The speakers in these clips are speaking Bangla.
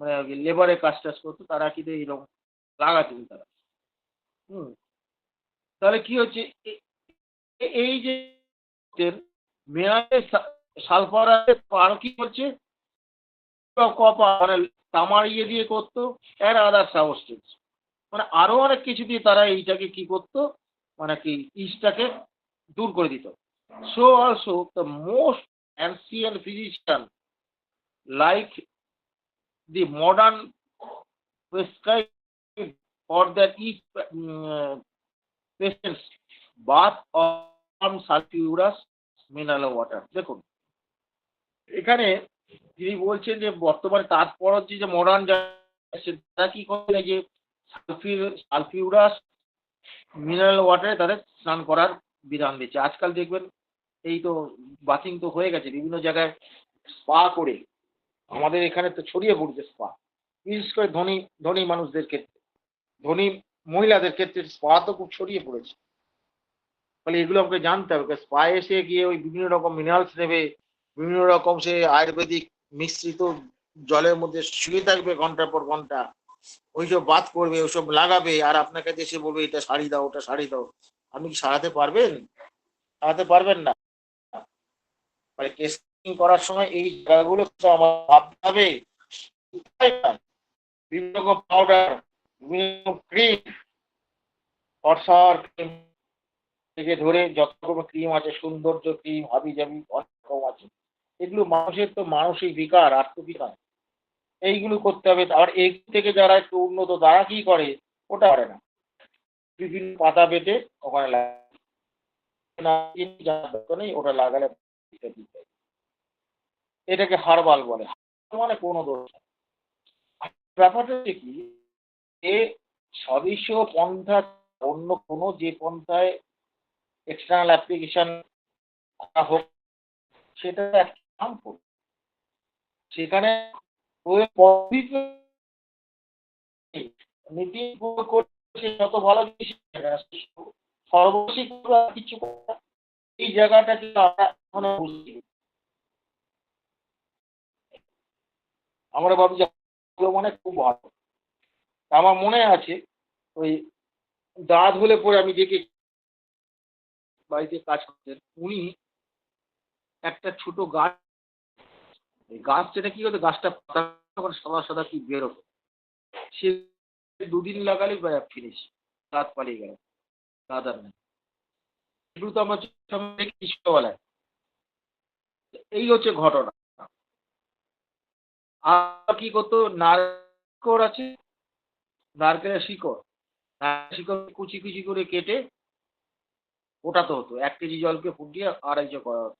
মানে লেবারের কাজ টাজ করতো, তারা কিন্তু এইরকম লাগাতেন তারা। হুম। তাহলে কি হচ্ছে? এই যে মেয়াদে সালফার আরও কি করছে কপার মানে তামার ইয়ে দিয়ে করতো এর আদার সাবস্টেন্স মানে আরও অনেক কিছু দিয়ে তারা এইটাকে কি করতো মানে কি ইস্টটাকে দূর করে দিত। So also the most ancient physician like the modern prescribed for that each uh, patient's bath on sulfurous mineral water. দেখুন এখানে যিনি বলছেন যে বর্তমানে তারপর যে যে মডার্ন তারা কি করে যে সালফিউর সালফিউরাস মিনারেল ওয়াটারে তাদের স্নান করার বিধান দিচ্ছে। আজকাল দেখবেন এই তো বাথিং তো হয়ে গেছে বিভিন্ন জায়গায় স্পা করে আমাদের এখানে তো ছড়িয়ে পড়ছে স্পা বিশেষ করে ধনী ধনী মানুষদের ক্ষেত্রে। ধনী মহিলাদের ক্ষেত্রে স্পা তো খুব ছড়িয়ে পড়েছে। ফলে এগুলো আমাকে জানতে হবে স্পা এসে গিয়ে ওই বিভিন্ন রকম মিনারেলস নেবে, বিভিন্ন রকম সে আয়ুর্বেদিক মিশ্রিত জলের মধ্যে শুয়ে থাকবে ঘণ্টার পর ঘণ্টা, ওইসব বাদ করবে ওইসব লাগাবে, আর আপনার কাছে এসে বলবে, এটা শাড়ি দাও, ওটা শাড়ি দাও। আপনি কি সারাতে পারবেন? সারাতে পারবেন না? মানে কেসিং করার সময় এই জায়গাগুলো ভাবতে হবে। বিভিন্ন রকম পাউডার বিভিন্ন ক্রিম ক্রিম থেকে ধরে যত রকম ক্রিম আছে সৌন্দর্য ক্রিম হাবি জাবি অনেক রকম আছে। এগুলো মানুষের তো মানসিক বিকার কি এইগুলো করতে হবে। আর এই থেকে যারা একটু উন্নত তারা কি করে? ওটা করে না। বিভিন্ন পাতা বেটে ওখানে লাগায়। না, ওটা লাগালে। এটাকে হারবাল বলে মানে কোনো দোষ। ব্যাপারটা হচ্ছে কি, এ স্বদেশীয় পন্থা অন্য কোনো যে পন্থায় এক্সটার্নাল অ্যাপ্লিকেশন করা হোক, সেটা একটা সেখানে নীতি করছে যত ভালো জিনিস সর্বশিক্ষা কিছু। এই জায়গাটাকে আমরা এখনও বুঝছি না। আমরা ভাবছি যে মানে খুব ভালো। আমার মনে আছে, ওই দাঁত হলে পরে আমি দেখে বাড়িতে কাজ করতেন। উনি একটা ছোট গাছ, এই গাছ যেটা কি হতো গাছটা পাতা সাদা সাদা কি বেরোতো। সে দুদিন লাগালেই ফিনিশ দাঁত পালিয়ে গেল, দাঁত আর নেই। তো আমরা এই হচ্ছে ঘটনা। আর কি করতো? নারকর আছে। নারকেলের শিকড়। শিকড় কুচি কুচি করে কেটে ওটাতে হতো। এক কেজি জলকে ফুটিয়ে আড়াইশো করা হতো।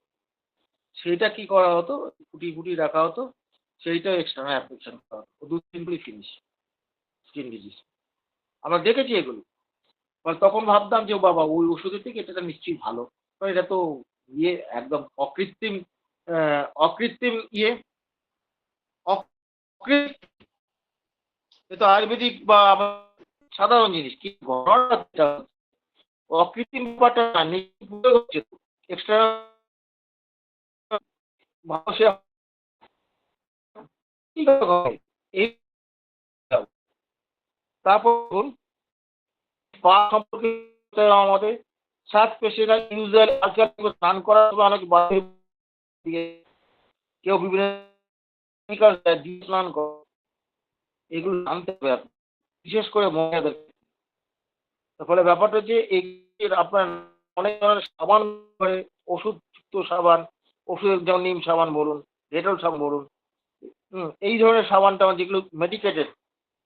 সেইটা কি করা হতো? ফুটিয়ে ফুটিয়ে রাখা হতো। সেইটা এক্সটার্নাল অ্যাপ্লিকেশন করা হতো। দু তিন দিনই ফিনিশ স্কিন ডিজিজ আমরা দেখেছি এগুলো। তখন ভাবতাম যে বাবা, ওই ওষুধের থেকে এটা নিশ্চয়ই ভালো। এটা তো ইয়ে একদম অকৃত্রিম অকৃত্রিম ইয়ে। এ আয়ুর্বেদিক বা সাধারণ জিনিস, কি অকৃত্রিম ব্যাপারটা এক্সট্রা তারপর পা সম্পর্কে আমাদের। সাত পেশেন্টরা ইউজুয়ালি আজকাল স্নান করার অনেক কেউ বিভিন্ন স্নান বিশেষ করে মহিলাদের। ফলে ব্যাপারটা হচ্ছে আপনার অনেক ধরনের সাবান ওষুধযুক্ত সাবান, ওষুধের যেমন নিম সাবান বলুন, ডেটল সাবান বলুন, হুম, এই ধরনের সাবান টাবান যেগুলো মেডিকেটেড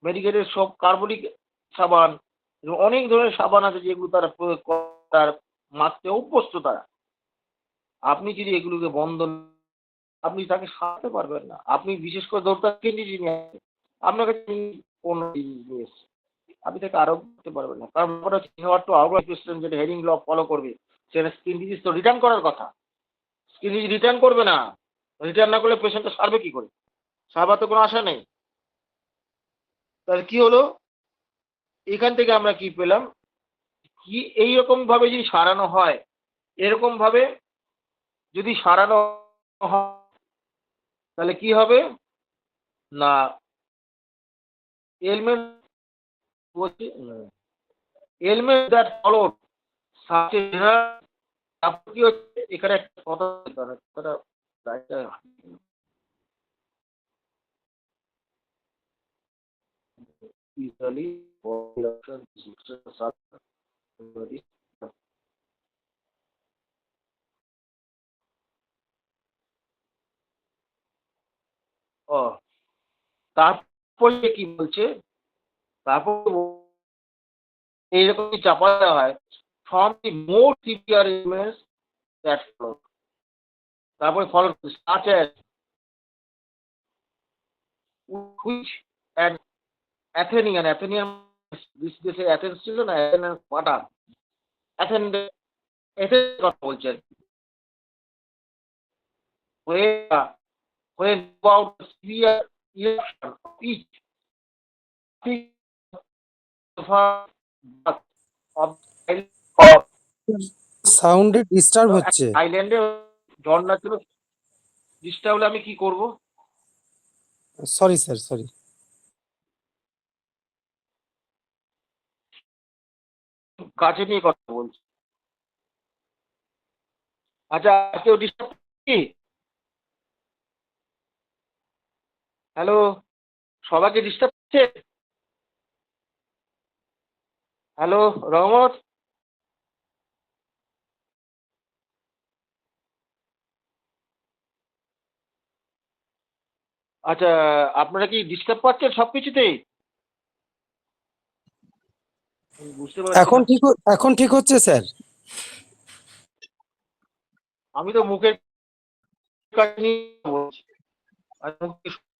মেডিকেটেড সব কার্বনিক সাবান অনেক ধরনের সাবান আছে যেগুলো তারা প্রয়োগ করার মারতে অভ্যস্ত তারা। আপনি যদি এগুলোকে বন্ধ আপনি তাকে সারাতে পারবেন না। আপনি বিশেষ করে দরকার জিনিস নিয়ে আসবেন। আপনার কাছে জিনিস নিয়ে এসছে? আপনি তাকে আরোগ্য করতে পারবেন না। কারণ ব্যাপারটা হচ্ছে ইনওয়ার টু আউটওয়ার্ড সিস্টেম যেটা হেডিং ল ফলো করবে, সেটা স্কিন ডিজিজ তো রিটার্ন করার কথা। স্কিন ডিজিজ রিটার্ন করবে না। রিটার্ন না করলে পেশেন্টটা সারবে কি করে? সারবার তো কোনো আশা নেই। তাহলে কি হলো? এখান থেকে আমরা কি পেলাম? কি এইরকম ভাবে যদি সারানো হয়, এরকম ভাবে যদি সারানো হয় তাহলে কি হবে? না এলমেন্ট বলছি এলমেন্ট দ্যাট তারপর কি হচ্ছে? এখানে একটা কথা লাইনটা ও, তারপরে কি বলছে? তারপর এইরকমই চাপা দেওয়া হয়? From the more severe image that follow তারপরে follow such as which and Athenian Athenian দেশে অ্যাথেন্স ছিল না অ্যাথেনিয়ান পাঠান অ্যাথেন এথেন কথা বলছেন when about severe eruption of each সাউন্ডে ডিস্টার্ব হচ্ছে। আইল্যান্ডে ঝর্ণা ছিল। ডিস্টার্ব হলে আমি কি করব? সরি স্যার সরি কাছে নিয়ে কথা বলছি। আচ্ছা কেউ ডিস্টার্ব কি? হ্যালো সবাইকে ডিস্টার্ব হচ্ছে হ্যালো রহমত? আচ্ছা আপনারা কি ডিস্টার্ব পাচ্ছেন সব কিছুতেই বুঝতে পারছি এখন ঠিক এখন ঠিক হচ্ছে স্যার। আমি তো মুখের কাছে বলছি।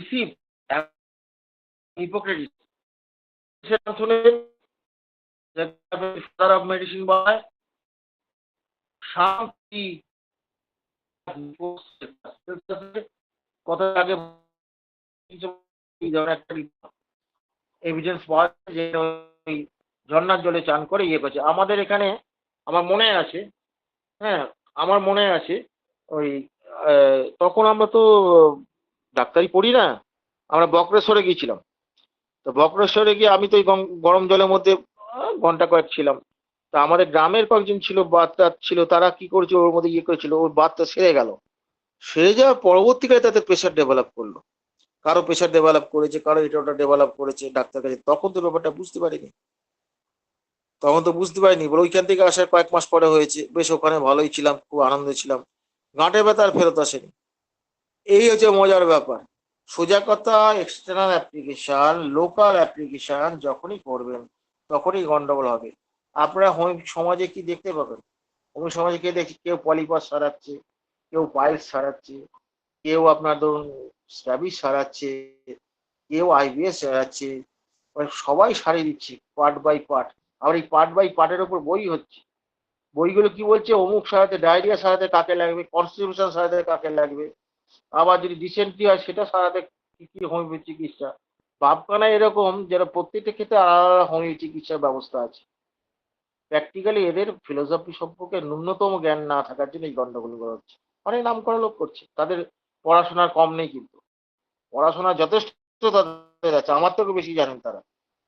received মেডিসিন বয় শান্তি কথা আগে এভিডেন্স পাওয়া যে ওই ঝর্ণার জলে চান করে ইয়ে করছে। আমাদের এখানে আমার মনে আছে হ্যাঁ আমার মনে আছে ওই তখন আমরা তো ডাক্তারি পড়ি না, আমরা বক্রেশ্বরে গিয়েছিলাম। তো বক্রেশ্বরে গিয়ে আমি তো গম- গরম জলের মধ্যে ঘণ্টা কয়েক ছিলাম। তা আমাদের গ্রামের কয়েকজন ছিল, বাচ্চা ছিল, তারা কি করেছে, ওর মধ্যে ইয়ে করেছিল, ওর বাচ্চা সেরে গেল। সেরে যাওয়ার পরবর্তীকালে তাদের প্রেশার ডেভেলপ করল। কারও প্রেশার ডেভেলপ করেছে, কারও এটা ওটা ডেভেলপ করেছে, ডাক্তার কাছে। তখন তো ব্যাপারটা বুঝতে পারিনি। তখন তো বুঝতে পারিনি, বলে ওইখান থেকে আসার কয়েক মাস পরে হয়েছে। বেশ ওখানে ভালোই ছিলাম, খুব আনন্দে ছিলাম। গাঁটে ব্যথা আর ফেরত আসেনি। এই হচ্ছে মজার ব্যাপার। সোজা কথা এক্সটার্নাল অ্যাপ্লিকেশন লোকাল অ্যাপ্লিকেশন যখনই করবেন, তখনই গন্ডগোল হবে। আপনারা হোম, সমাজে কি দেখতে পাবেন? হোম সমাজে কে দেখছি কেউ পলিপাস সারাচ্ছে, কেউ পাইলস সারাচ্ছে, কেউ আপনার ধরুন স্ট্যাবিস সারাচ্ছে, কেউ আইবিএস সারাচ্ছে মানে সবাই সারিয়ে দিচ্ছে পার্ট বাই পার্ট আবার এই পার্ট বাই পার্টের ওপর বই হচ্ছে। বইগুলো কি বলছে? অমুক সারাতে ডায়রিয়া সারাতে কাকে লাগবে কনস্টিটিউশন সারাতে কাকে লাগবে। আবার যদি ডিসেন্ট্রি হয়, সেটা সারাতে কি কি হোমিওপ্যাথি চিকিৎসা? ভাবখানা এরকম যেন প্রত্যেকটা ক্ষেত্রে আলাদা আলাদা হোমিও চিকিৎসার ব্যবস্থা আছে। প্র্যাকটিক্যালি এদের ফিলোসফি সম্পর্কে ন্যূনতম জ্ঞান না থাকার জন্য এই গন্ডগোলগুলো হচ্ছে। অনেক নাম করা লোক করছে, তাদের পড়াশোনার কম নেই কিন্তু। পড়াশোনা যথেষ্ট তাদের আছে, আমার থেকে বেশি জানেন তারা।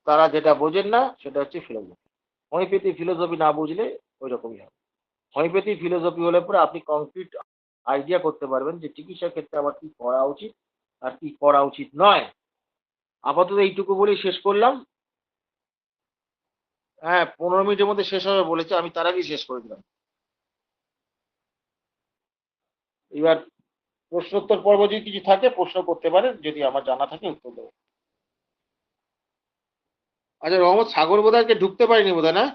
তারা যেটা বোঝেন না, সেটা হচ্ছে ফিলোসফি হোমিওপ্যাথি ফিলোসফি না বুঝলে ওই রকমই হবে। হোমিওপ্যাথি ফিলোসফি হলে পরে আপনি কংক্রিট আইডিয়া করতে পারবেন যে চিকিৎসার ক্ষেত্রে আমার কি করা উচিত আর কি করা উচিত নয়। আপাতত এইটুকু বলেই শেষ করলাম। হ্যাঁ পনেরো মিনিটের মধ্যে শেষ হবে বলেছে, আমি তার আগেই শেষ করে দিলাম। এবার প্রশ্নোত্তর পর্ব যদি কিছু থাকে, প্রশ্ন করতে পারেন, যদি আমার জানা থাকে, উত্তর দেবো। আচ্ছা রহমত, সাগর বোধহয় ঢুকতে পারিনি বোধহয়, না?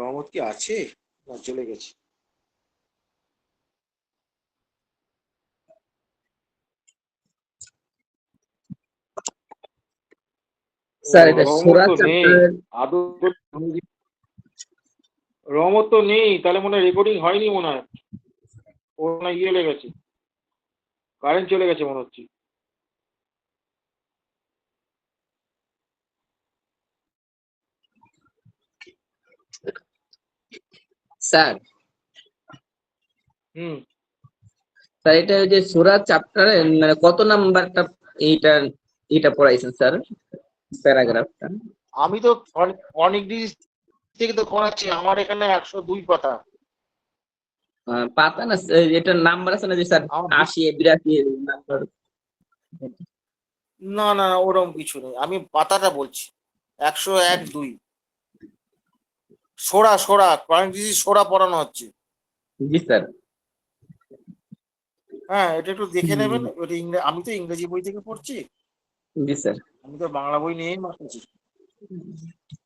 রহমত কি আছে? না চলে গেছে। স্যার এটা নেই। চ্যাপ্টার রহমত তো নেই তাহলে মনে রেকর্ডিং হয়নি মনে হয়। ও না ইয়ে লেগেছে। কারেন্ট চলে গেছে মনে হচ্ছে। স্যার। হুম। স্যার এটা যে সুরা চ্যাপ্টারে মানে কত নাম্বারটা এইটা এটা পড়াইছেন স্যার? প্যারাগ্রাফটা। আমি তো অনেক- দিন থেকে তো করাচ্ছি আমার এখানে একশো দুই পাতা। পাতা না এটার নাম্বার আছে না যে স্যার আশি বিরাশি নাম্বার? না না না, ওরকম কিছু নেই আমি পাতাটা বলছি একশো এক দুই। সোড়া সোড়া কোয়ান্টিটি সোড়া পড়ানো হচ্ছে। জি স্যার। হ্যাঁ এটা একটু দেখে নেবেন ওটা ইংরে- আমি তো ইংরেজি বই থেকে পড়ছি। জি স্যার। আমি তো বাংলা বই নিয়েই মারতেছি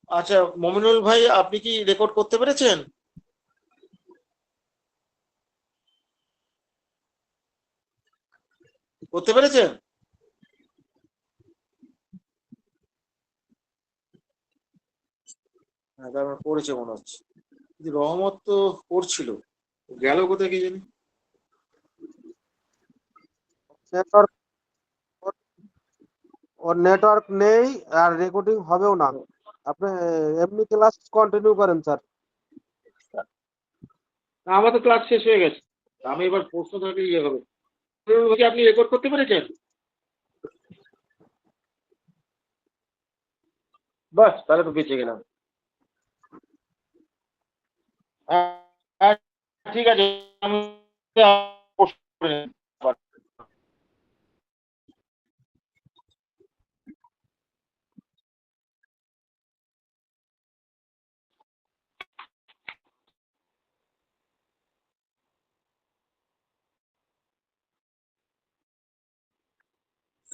আচ্ছা মমিনুল ভাই আপনি কি রেকর্ড করতে পেরেছেন? করতে পেরেছেন? হ্যাঁ তার মানে করেছে মনে হচ্ছে। কিন্তু রহমত তো করছিল গেল কোথায় কি জানি? নেটওয়ার্ক ওর নেটওয়ার্ক নেই আর রেকর্ডিং হবেও না। আপনি এমনি ক্লাস কন্টিনিউ করেন স্যার না, আমার তো ক্লাস শেষ হয়ে গেছে। আমি এবার প্রশ্ন থাকলে ইয়ে হবে। আপনি রেকর্ড করতে পেরেছেন? বাস তাহলে তো বেঁচে গেলাম হ্যাঁ, হ্যাঁ, ঠিক আছে।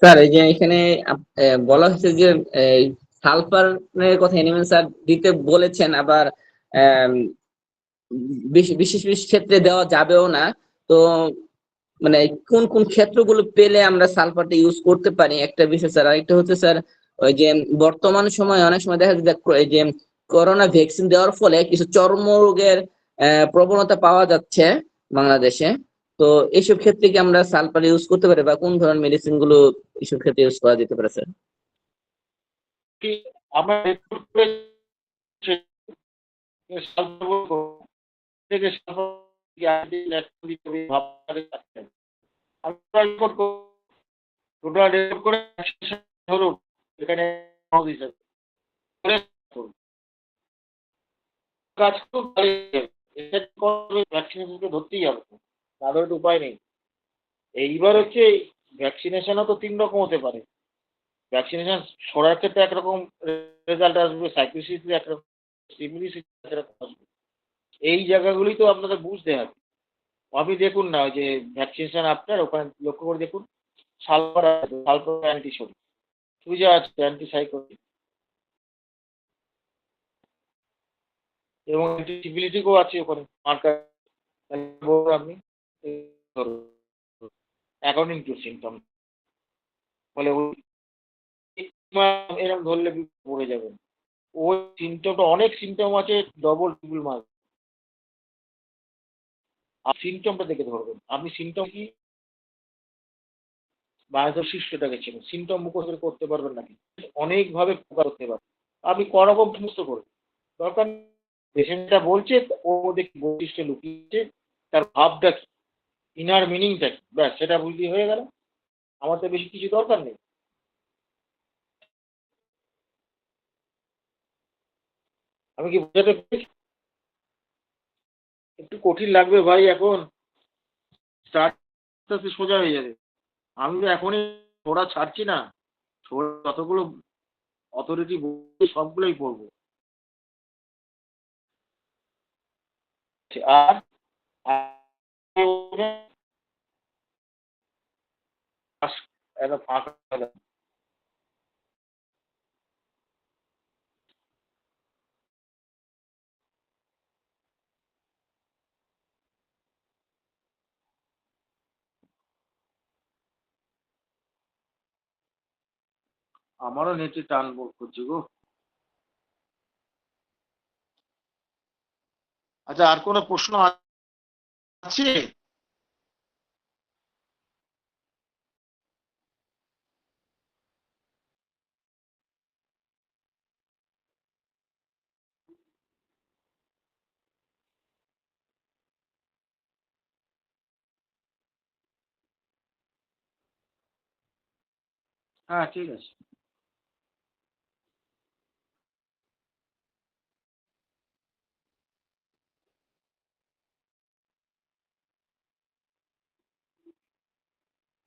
স্যার, এই যে এখানে বলা হয়েছে যে সালফারের কথা এনিমেল স্যার দিতে বলেছেন, আবার বিশেষ বিশেষ ক্ষেত্রে দেওয়া যাবেও না। তো মানে কোন কোন ক্ষেত্রগুলো পেলে আমরা সালফারটা ইউজ করতে পারি? একটা বিষয় স্যার, আরেকটা হচ্ছে স্যার, ওই যে বর্তমান সময়ে অনেক সময় দেখা যায় যে করোনা ভ্যাকসিন দেওয়ার ফলে কিছু চর্মরোগের প্রবণতা পাওয়া যাচ্ছে বাংলাদেশে। তো এইসব ক্ষেত্রে কি আমরা সালফার ইউজ করতে পারি বা কোন ধরনের মেডিসিনগুলো এইসব ক্ষেত্রে ইউজ করা যেতে পারে, স্যার? আমরা থেকে করে ধরুন, এখানে উপায় নেই। এইবার হচ্ছে ভ্যাকসিনেশনও তো তিন রকম হতে পারে। ভ্যাকসিনেশন সরার ক্ষেত্রে একরকম রেজাল্ট আসবে সাইক্লোসিস একরকম সিমিলিসিস একরকম আসবে। এই জায়গাগুলি তো আপনাদের বুঝতে হবে। আপনি দেখুন না যে ভ্যাকসিনেশন আপনার, ওখানে লক্ষ্য করে দেখুন, সালফার সালফার অ্যান্টিসোড সুজা আছে অ্যান্টিসাইকোটিক এবং অ্যান্টিসিবিলিটিকও আছে ওখানে মার্কার আপনি অ্যাকর্ডিং টু সিমটম ফলে এরকম ধরলে পড়ে যাবেন। ওই সিমটমটা অনেক সিমটম আছে ডবল ট্রিপল মার্ক আর সিমটমটা দেখে ধরবেন। আপনি সিমটম কি? বায়োদশিষ্টটাকে চেনুন সিমটম মুখস্থ করে করতে পারবেন নাকি? অনেকভাবে প্রকার করতে পারবেন আপনি করকম মুখস্থ করবেন? দরকার পেশেন্টটা বলছে, ওর মধ্যে কি বৈশিষ্ট্য লুকিয়েছে, তার ভাবটা কি? ইনার মিনিংটা কি? ব্যাস, সেটা বুঝলি হয়ে গেল। আমার তো বেশি কিছু দরকার নেই। আমি কি বোঝাতে পেরেছি? একটু কঠিন লাগবে ভাই এখন স্টার্ট আস্তে আস্তে সোজা হয়ে যাবে আমি তো এখনই ছোড়া ছাড়ছি না ছোড়া যতগুলো অথরিটি সবগুলোই পড়ব আর ফাঁকা আমারও নেটে টান করছে গো। আচ্ছা আর কোনো প্রশ্ন আছে? হ্যাঁ ঠিক আছে।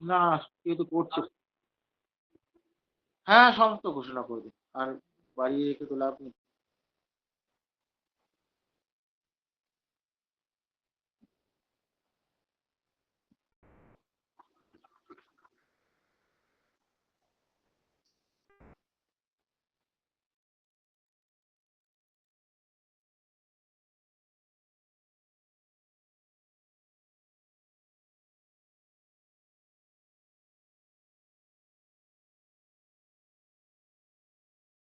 না কেউ তো করছে। হ্যাঁ সমস্ত ঘোষণা করবে আর বাড়ি রেখে তো লাভ নেই।